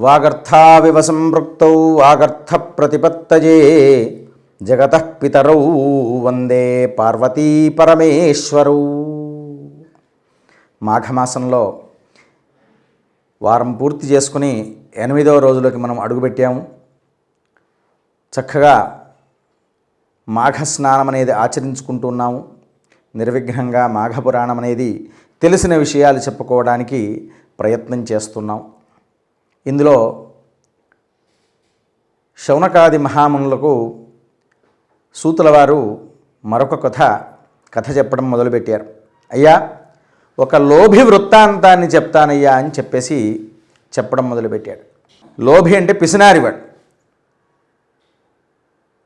వాగర్థావివ సంపృక్తౌ వాగర్థ ప్రతిపత్తజే జగత పితరౌ వందే పార్వతీ పరమేశ్వరౌ మాఘమాసంలో వారం పూర్తి చేసుకుని ఎనిమిదవ రోజులోకి మనం అడుగుపెట్టాము. చక్కగా మాఘ స్నానం అనేది ఆచరించుకుంటున్నాము నిర్విఘ్నంగా మాఘపురాణం అనేది తెలిసిన విషయాలు చెప్పుకోవడానికి ప్రయత్నం చేస్తున్నాం. ఇందులో శౌనకాది మహామునులకు సూతుల వారు మరొక కథ కథ చెప్పడం మొదలుపెట్టారు. అయ్యా ఒక లోభి వృత్తాంతాన్ని చెప్తానయ్యా అని చెప్పేసి చెప్పడం మొదలుపెట్టాడు. లోభి అంటే పిసినారివాడు.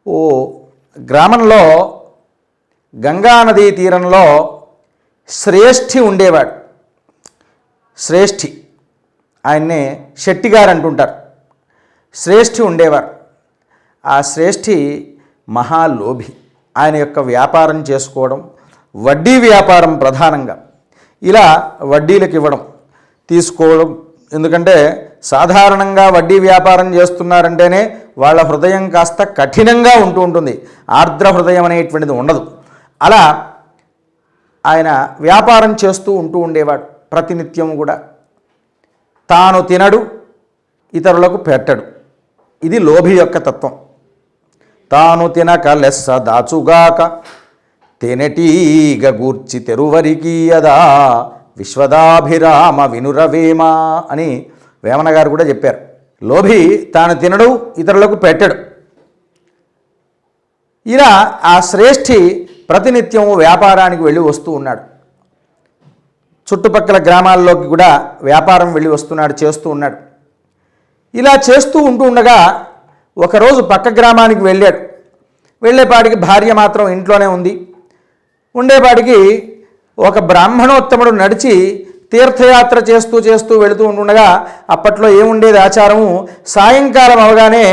ఓ గ్రామంలో గంగానదీ తీరంలో శ్రేష్ఠి ఉండేవాడు. శ్రేష్ఠి. ఆయన్నే శెట్టి గారు అంటుంటారు శ్రేష్ఠి ఉండేవారు. ఆ శ్రేష్ఠి మహాలోభి. ఆయన యొక్క వ్యాపారం చేసుకోవడం వడ్డీ వ్యాపారం ప్రధానంగా. ఇలా వడ్డీలకు ఇవ్వడం తీసుకోవడం. ఎందుకంటే సాధారణంగా వడ్డీ వ్యాపారం చేస్తున్నారంటేనే వాళ్ళ హృదయం కాస్త కఠినంగా ఉంటూ ఉంటుంది. ఆర్ద్ర హృదయం అనేటువంటిది ఉండదు. అలా ఆయన వ్యాపారం చేస్తూ ఉంటూ ఉండేవాడు ప్రతినిత్యం కూడా. తాను తినడు ఇతరులకు పెట్టడు. ఇది లోభి యొక్క తత్వం. తాను తినక లెస్స దాచుగాక తేనెటీగ గూర్చి తెరువరికీయదా విశ్వదాభిరామ వినురవేమ అని వేమన గారు కూడా చెప్పారు. లోభి తాను తినడు ఇతరులకు పెట్టడు. ఇలా ఆ శ్రేష్ఠి ప్రతినిత్యం వ్యాపారానికి వెళ్ళి వస్తూ ఉన్నాడు. చుట్టుపక్కల గ్రామాల్లోకి కూడా వ్యాపారం వెళ్ళి వస్తున్నాడు చేస్తూ ఉన్నాడు. ఇలా చేస్తూ ఉంటూ ఉండగా ఒకరోజు పక్క గ్రామానికి వెళ్ళాడు. వెళ్ళేపాటికి భార్య మాత్రం ఇంట్లోనే ఉంది. ఉండేపాటికి ఒక బ్రాహ్మణోత్తముడు నడిచి తీర్థయాత్ర చేస్తూ చేస్తూ వెళుతూ ఉండగా అప్పట్లో ఏముండేది ఆచారము? సాయంకాలం అవగానే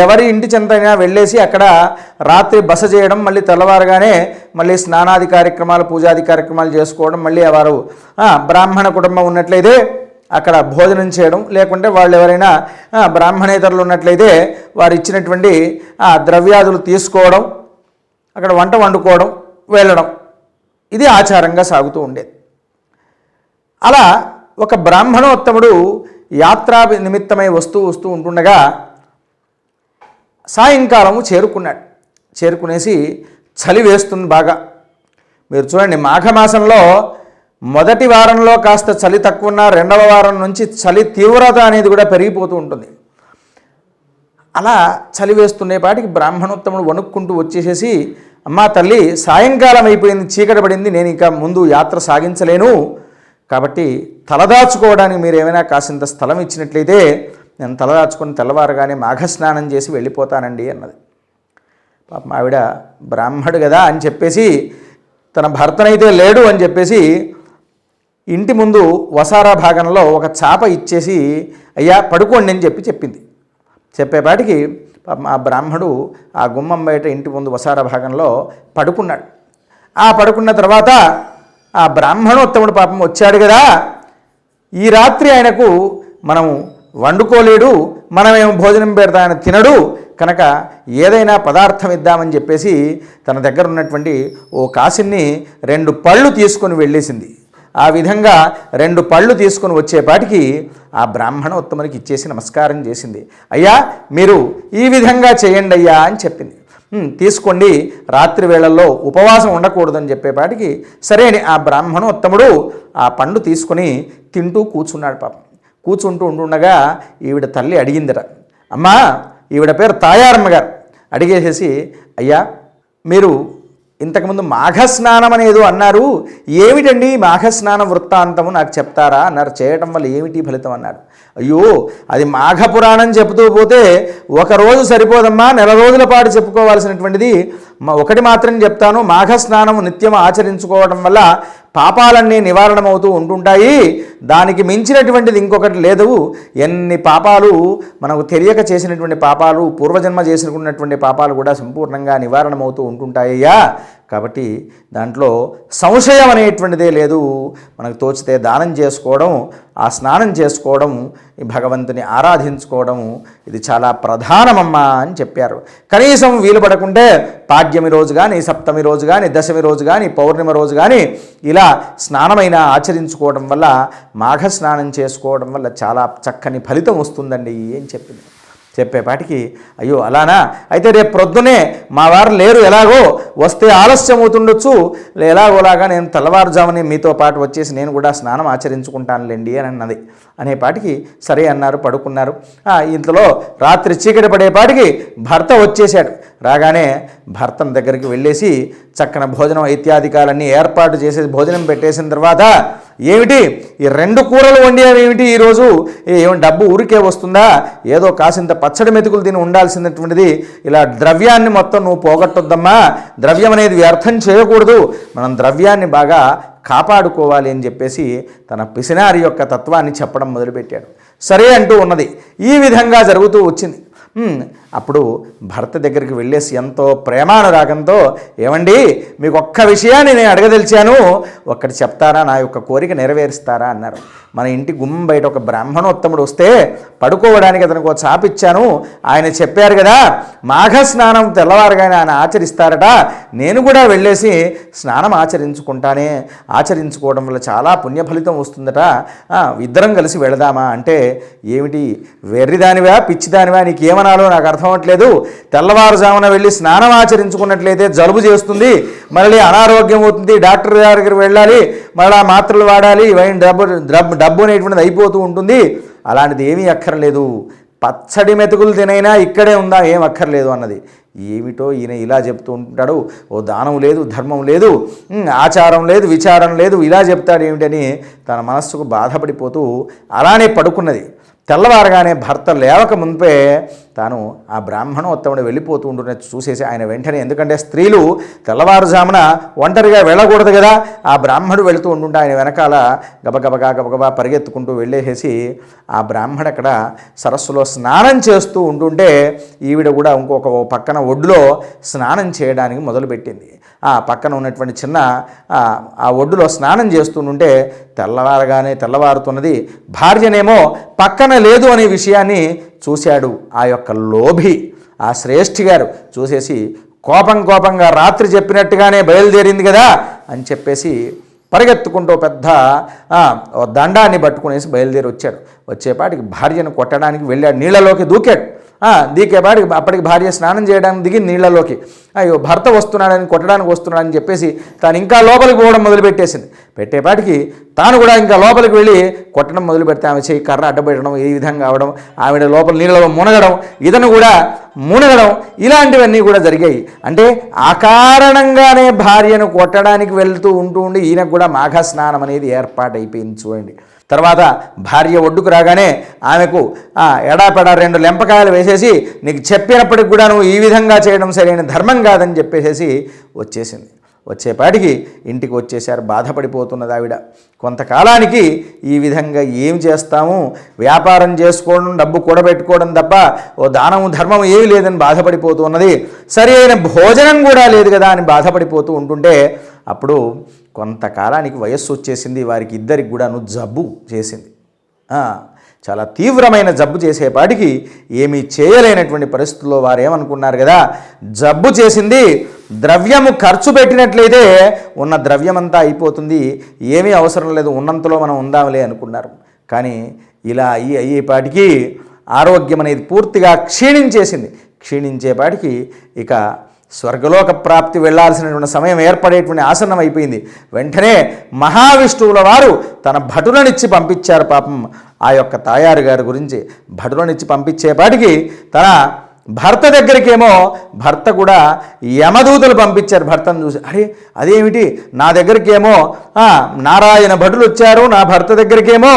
ఎవరి ఇంటి చెంతైనా వెళ్ళేసి అక్కడ రాత్రి బస చేయడం మళ్ళీ తెల్లవారుగానే మళ్ళీ స్నానాది కార్యక్రమాలు పూజాది కార్యక్రమాలు చేసుకోవడం మళ్ళీ వారు బ్రాహ్మణ కుటుంబం ఉన్నట్లయితే అక్కడ భోజనం చేయడం లేకుంటే వాళ్ళు ఎవరైనా బ్రాహ్మణేతరులు ఉన్నట్లయితే వారు ఇచ్చినటువంటి ఆ ద్రవ్యాదులు తీసుకోవడం అక్కడ వంట వండుకోవడం వెళ్ళడం. ఇది ఆచారంగా సాగుతూ ఉండేది. అలా ఒక బ్రాహ్మణోత్తముడు యాత్రా నిమిత్తమై వస్తూ వస్తూ ఉంటుండగా సాయంకాలము చేరుకున్నాడు. చేరుకునేసి చలి వేస్తుంది బాగా. మీరు చూడండి మాఘమాసంలో మొదటి వారంలో కాస్త చలి తక్కువ ఉన్న రెండవ వారం నుంచి చలి తీవ్రత అనేది కూడా పెరిగిపోతూ ఉంటుంది. అలా చలి వేస్తుండేపాటికి బ్రాహ్మణోత్తముడు వణుక్కుంటూ వచ్చేసేసి అమ్మా తల్లి సాయంకాలం అయిపోయింది చీకటి పడింది నేను ఇంకా ముందు యాత్ర సాగించలేను. కాబట్టి తలదాచుకోవడానికి మీరు ఏమైనా కాసింత స్థలం ఇచ్చినట్లయితే నేను తలదాచుకొని తెల్లవారుగానే మాఘస్నానం చేసి వెళ్ళిపోతానండి అన్నది. పాపం ఆవిడ బ్రాహ్మడు కదా అని చెప్పేసి తన భర్తనైతే లేడు అని చెప్పేసి ఇంటి ముందు వసారా భాగంలో ఒక చాప ఇచ్చేసి అయ్యా పడుకోండి అని చెప్పి చెప్పింది. చెప్పేపాటికి పాపం ఆ బ్రాహ్మడు ఆ గుమ్మం బయట ఇంటి ముందు వసార భాగంలో పడుకున్నాడు. ఆ పడుకున్న తర్వాత ఆ బ్రాహ్మణోత్తముడు పాపం వచ్చాడు కదా. ఈ రాత్రి ఆయనకు మనం వండుకోలేడు మనమేమో భోజనం పెడతా ఆయన తినడు కనుక ఏదైనా పదార్థం ఇద్దామని చెప్పేసి తన దగ్గర ఉన్నటువంటి ఓ కాసిన్ని రెండు పళ్ళు తీసుకొని వెళ్ళేసింది. ఆ విధంగా రెండు పళ్ళు తీసుకొని వచ్చేపాటికి ఆ బ్రాహ్మణోత్తమునికి ఇచ్చేసి నమస్కారం చేసింది. అయ్యా మీరు ఈ విధంగా చేయండి అయ్యా అని చెప్పింది. తీసుకోండి. రాత్రి వేళల్లో ఉపవాసం ఉండకూడదని చెప్పేపాటికి సరే అని ఆ బ్రాహ్మణోత్తముడు ఆ పండు తీసుకొని తింటూ కూర్చున్నాడు పాపం. కూర్చుంటూ ఉండుండగా ఈవిడ తల్లి అడిగిందిట. అమ్మా ఈవిడ పేరు తాయారమ్మ గారు అడిగేసేసి అయ్యా మీరు ఇంతకుముందు మాఘస్నానం అనేదో అన్నారు. ఏమిటండి మాఘస్నాన వృత్తాంతము? నాకు చెప్తారా? అన్నారు చేయటం వల్ల ఏమిటి ఫలితం? అన్నారు అయ్యో అది మాఘ పురాణం చెబుతూ పోతే ఒకరోజు సరిపోదమ్మా నెల రోజుల పాటు చెప్పుకోవాల్సినటువంటిది. ఒకటి మాత్రం చెప్తాను మాఘ స్నానం నిత్యం ఆచరించుకోవడం వల్ల పాపాలన్నీ నివారణమవుతూ ఉంటుంటాయి. దానికి మించినటువంటిది ఇంకొకటి లేదు. ఎన్ని పాపాలు మనకు తెలియక చేసినటువంటి పాపాలు పూర్వజన్మ చేసినటువంటి పాపాలు కూడా సంపూర్ణంగా నివారణమవుతూ ఉంటుంటాయ్యా. కాబట్టి దాంట్లో సంశయం అనేటువంటిదే లేదు. మనకు తోచితే దానం చేసుకోవడం ఆ స్నానం చేసుకోవడం ఈ భగవంతుని ఆరాధించుకోవడం ఇది చాలా ప్రధానమమ్మా అని చెప్పారు. కనీసం వీలు పడకుంటే పాడ్యమి రోజు కానీ సప్తమి రోజు కానీ దశమి రోజు కానీ పౌర్ణమి రోజు కానీ ఇలా స్నానమైన ఆచరించుకోవడం వల్ల మాఘ స్నానం చేసుకోవడం వల్ల చాలా చక్కని ఫలితం వస్తుందండి అని చెప్పింది. చెప్పేపాటికి అయ్యో అలానా? అయితే రేపు ప్రొద్దునే మా వారు లేరు ఎలాగో? వస్తే ఆలస్యం అవుతుండొచ్చు. ఎలాగోలాగా నేను తెల్లవారుజామునే మీతో పాటు వచ్చేసి నేను కూడా స్నానం ఆచరించుకుంటానులేండి అని అన్నది. అనేపాటికి సరే అన్నారు పడుకున్నారు. ఇంతలో రాత్రి చీకటి పడేపాటికి భర్త వచ్చేశాడు. రాగానే భర్తం దగ్గరికి వెళ్ళేసి చక్కన భోజనం ఇత్యాదికాలన్నీ ఏర్పాటు చేసేసి భోజనం పెట్టేసిన తర్వాత ఏమిటి? ఈ రెండు కూరలు వండేవేమిటి ఈరోజు? ఏమి డబ్బు ఊరికే వస్తుందా? ఏదో కాసింత పచ్చడి మెతుకులు తిని ఉండాల్సినటువంటిది. ఇలా ద్రవ్యాన్ని మొత్తం నువ్వు పోగొట్టొద్దమ్మా. ద్రవ్యం అనేది వ్యర్థం చేయకూడదు. మనం ద్రవ్యాన్ని బాగా కాపాడుకోవాలి అని చెప్పేసి తన పిసినారి యొక్క తత్వాన్ని చెప్పడం మొదలుపెట్టాడు. సరే అంటూ ఉన్నది. ఈ విధంగా జరుగుతూ వచ్చింది. అప్పుడు భర్త దగ్గరికి వెళ్ళేసి ఎంతో ప్రేమానురాగంతో ఏమండి మీకు ఒక్క విషయాన్ని నేను అడగదలిచాను. ఒక్కటి చెప్తారా? నా యొక్క కోరిక నెరవేరుస్తారా? అన్నారు. మన ఇంటి గుమ్మం బయట ఒక బ్రాహ్మణోత్తముడు వస్తే పడుకోవడానికి అతనికి ఒక చాపిచ్చాను ఆయన చెప్పారు కదా మాఘ స్నానం తెల్లవారుగానే ఆయన ఆచరిస్తారట. నేను కూడా వెళ్ళేసి స్నానం ఆచరించుకుంటానే. ఆచరించుకోవడం వల్ల చాలా పుణ్యఫలితం వస్తుందట. ఇద్దరం కలిసి వెళదామా? అంటే ఏమిటి? వెర్రిదానివా? పిచ్చిదానివా? నీకేమనాలో నాకు అర్థం అవ్వట్లేదు. తెల్లవారుజామున వెళ్ళి స్నానం ఆచరించుకున్నట్లయితే జలుబు చేస్తుంది. మళ్ళీ అనారోగ్యం అవుతుంది. డాక్టర్ దగ్గరికి వెళ్ళాలి. మళ్ళీ మాత్రలు వాడాలి. ఇవన్నీ డబ్బు డబ్బు డబ్బు అనేటువంటిది అయిపోతూ ఉంటుంది. అలాంటిది ఏమీ అక్కర్లేదు. పచ్చడి మెతుకులు తినైనా ఇక్కడే ఉందా? ఏం అక్కర్లేదు అన్నది. ఏమిటో ఈయన ఇలా చెప్తూ ఉంటాడు. ఓ దానం లేదు ధర్మం లేదు ఆచారం లేదు విచారం లేదు ఇలా చెప్తాడు ఏమిటని తన మనస్సుకు బాధపడిపోతూ అలానే పడుకున్నది. తెల్లవారగానే భర్త లేవక మునిపే తాను ఆ బ్రాహ్మణోత్తముడు వెళ్ళిపోతూ ఉంటున్నది చూసేసి ఆయన వెంటనే ఎందుకంటే స్త్రీలు తెల్లవారుజామున ఒంటరిగా వెళ్ళకూడదు కదా ఆ బ్రాహ్మడు వెళుతూ ఉంటుంటే ఆయన వెనకాల గబగబగా గబగబా పరిగెత్తుకుంటూ వెళ్ళేసేసి ఆ బ్రాహ్మడు అక్కడ సరస్సులో స్నానం చేస్తూ ఉంటుంటే ఈవిడ కూడా ఇంకొక ఓ పక్కన ఒడ్డులో స్నానం చేయడానికి మొదలుపెట్టింది. ఆ పక్కన ఉన్నటువంటి చిన్న ఆ, ఆ ఒడ్డులో స్నానం చేస్తుంటే తెల్లవారగానే తెల్లవారుతున్నది భార్యనేమో పక్కన లేదు అనే విషయాన్ని చూశాడు ఆ యొక్క లోభి ఆ శ్రేష్ఠి గారు చూసేసి కోపం కోపంగా రాత్రి చెప్పినట్టుగానే బయలుదేరింది కదా అని చెప్పేసి పరిగెత్తుకుంటూ పెద్ద ఓ దండాన్ని పట్టుకునేసి బయలుదేరి వచ్చాడు. వచ్చేపాటికి భార్యను కొట్టడానికి వెళ్ళాడు. నీళ్ళలోకి దూకాడు. ఆ, అప్పటికి భార్య స్నానం చేయడానికి దిగి నీళ్ళలోకి అయ్యో భర్త వస్తున్నాడని కొట్టడానికి వస్తున్నాడని చెప్పేసి తాను ఇంకా లోపలికి పోవడం మొదలుపెట్టేసింది. పెట్టేపాటికి తాను కూడా ఇంకా లోపలికి వెళ్ళి కొట్టడం మొదలు పెడితే ఆమె చేయి కర్ర అడ్డబెట్టడం ఈ విధంగా అవడం ఆవిడ లోపల నీళ్ళలో మునగడం ఇతను కూడా మునగడం ఇలాంటివన్నీ కూడా జరిగాయి. అంటే ఆ కారణంగానే భార్యను కొట్టడానికి వెళ్తూ ఉంటూ ఉండి ఈయనకు కూడా మాఘ స్నానం అనేది ఏర్పాటైపోయింది చూడండి. తర్వాత భార్య ఒడ్డుకు రాగానే ఆమెకు ఎడాపెడ ఎడాపెడా రెండు లెంపకాయలు వేసేసి నీకు చెప్పినప్పటికి కూడా నువ్వు ఈ విధంగా చేయడం సరైన ధర్మం కాదని చెప్పేసేసి వచ్చేసింది. వచ్చేపాటికి ఇంటికి వచ్చేసారు బాధపడిపోతున్నది ఆవిడ. కొంతకాలానికి ఈ విధంగా ఏం చేస్తాము? వ్యాపారం చేసుకోవడం డబ్బు కూడబెట్టుకోవడం తప్ప ఓ దానము ధర్మం ఏమీ లేదని బాధపడిపోతూ ఉన్నది సరి అయిన భోజనం కూడా లేదు కదా అని బాధపడిపోతూ ఉంటుంటే అప్పుడు కొంతకాలానికి వయస్సు వచ్చేసింది వారికి ఇద్దరికి కూడాను జబ్బు చేసింది. చాలా తీవ్రమైన జబ్బు చేసేపాటికి ఏమీ చేయలేనటువంటి పరిస్థితుల్లో వారు ఏమనుకున్నారు కదా జబ్బు చేసింది ద్రవ్యము ఖర్చు పెట్టినట్లయితే ఉన్న ద్రవ్యమంతా అయిపోతుంది ఏమీ అవసరం లేదు ఉన్నంతలో మనం ఉందాంలే అనుకున్నారు. కానీ ఇలా అయ్యి అయ్యేపాటికి ఆరోగ్యం అనేది పూర్తిగా క్షీణించేసింది. క్షీణించేపాటికి ఇక స్వర్గలోక ప్రాప్తి వెళ్ళాల్సినటువంటి సమయం ఏర్పడేటువంటి ఆసనం అయిపోయింది. వెంటనే మహావిష్ణువుల వారు తన భటులనిచ్చి పంపించారు పాపం. ఆ యొక్క తాయారు గారి గురించి భటులనిచ్చి పంపించేపాటికి తన భర్త దగ్గరికేమో భర్త కూడా యమదూతలు పంపించారు భర్తను చూసి. అరే అదేమిటి? నా దగ్గరికేమో నారాయణ భటులు వచ్చారు నా భర్త దగ్గరికేమో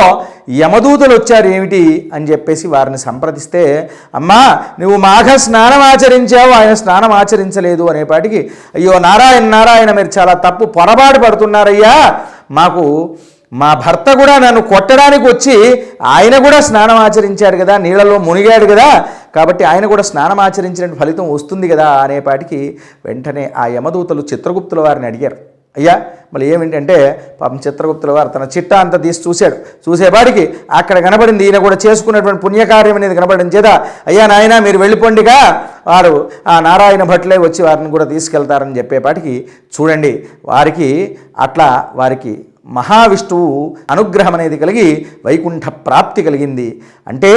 యమదూతలు వచ్చారు ఏమిటి? అని చెప్పేసి వారిని సంప్రదిస్తే అమ్మా నువ్వు మాఘ స్నానం ఆచరించావు ఆయన స్నానం ఆచరించలేదు అనేపాటికి అయ్యో నారాయణ నారాయణ మీరు చాలా తప్పు పొరపాటు పడుతున్నారయ్యా. మాకు మా భర్త కూడా నన్ను కొట్టడానికి వచ్చి ఆయన కూడా స్నానం ఆచరించాడు కదా నీళ్ళలో మునిగాడు కదా కాబట్టి ఆయన కూడా స్నానం ఆచరించిన ఫలితం వస్తుంది కదా అనేపాటికి వెంటనే ఆ యమదూతలు చిత్రగుప్తుల వారిని అడిగారు. అయ్యా మళ్ళీ ఏమిటంటే పాపం చిత్రగుప్తుల వారు తన చిట్టా అంతా తీసి చూశాడు. చూసేపాటికి అక్కడ కనబడింది ఈయన కూడా చేసుకున్నటువంటి పుణ్యకార్యం అనేది కనబడింది చేత అయ్యా నాయన మీరు వెళ్ళిపోండిగా వారు ఆ నారాయణ భట్లే వచ్చి వారిని కూడా తీసుకెళ్తారని చెప్పేపాటికి చూడండి వారికి అట్లా వారికి మహావిష్ణువు అనుగ్రహం అనేది కలిగి వైకుంఠ ప్రాప్తి కలిగింది. అంటే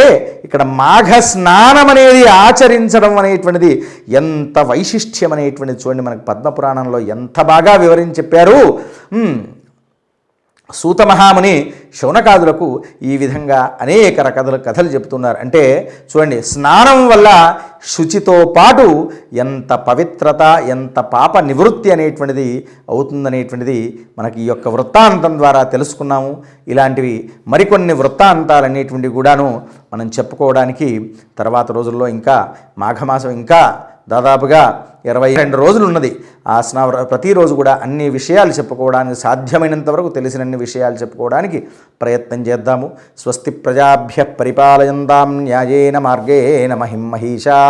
ఇక్కడ మాఘ స్నానం అనేది ఆచరించడం అనేటువంటిది ఎంత వైశిష్ట్యం అనేటువంటిది చూడండి మనకు పద్మపురాణంలో ఎంత బాగా వివరించి చెప్పారు. సూతమహాముని శౌనకాదులకు ఈ విధంగా అనేక రకాల కథలు చెబుతున్నారు. అంటే చూడండి స్నానం వల్ల శుచితో పాటు ఎంత పవిత్రత ఎంత పాప నివృత్తి అనేటువంటిది అవుతుందనేటువంటిది మనకి ఈ యొక్క వృత్తాంతం ద్వారా తెలుసుకున్నాము. ఇలాంటివి మరికొన్ని వృత్తాంతాలు అనేటువంటివి కూడాను మనం చెప్పుకోవడానికి తర్వాత రోజుల్లో ఇంకా మాఘమాసం ఇంకా దాదాపుగా ఇరవై రెండు రోజులు ఉన్నది ఆ ప్రతిరోజు కూడా అన్ని విషయాలు చెప్పుకోవడానికి సాధ్యమైనంత వరకు తెలిసినన్ని విషయాలు చెప్పుకోవడానికి ప్రయత్నం చేద్దాము. స్వస్తి ప్రజాభ్య పరిపాలయందాం న్యాయేన మార్గేణ మహిం మహిషా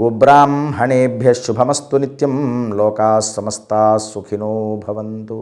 గోబ్రాహ్మణేభ్య శుభమస్తు నిత్యం లోకా సమస్తా సుఖినో భవంతు.